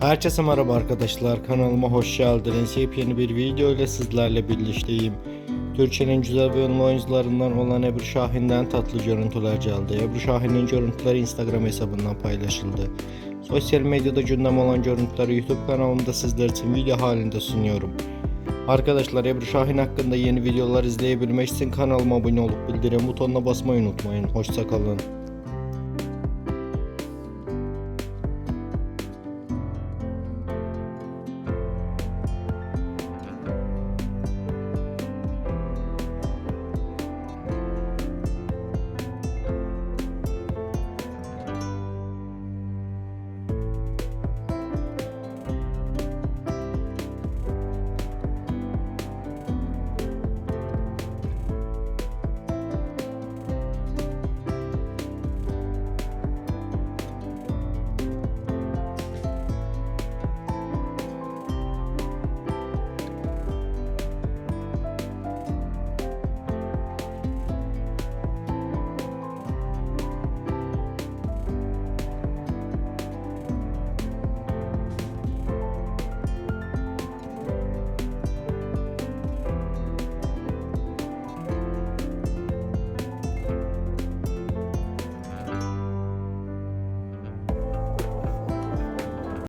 Herkese merhaba arkadaşlar kanalıma hoş geldiniz. Yepyeni bir video ile sizlerle birlikteyim. Türkiye'nin güzel ve ünlü oyuncularından olan Ebru Şahin'den tatlı görüntüler geldi. Ebru Şahin'in görüntüleri Instagram hesabından paylaşıldı. Sosyal medyada gündem olan görüntüleri YouTube kanalımda sizler için video halinde sunuyorum. Arkadaşlar Ebru Şahin hakkında yeni videolar izleyebilmek için kanalıma abone olup bildirim butonuna basmayı unutmayın. Hoşçakalın.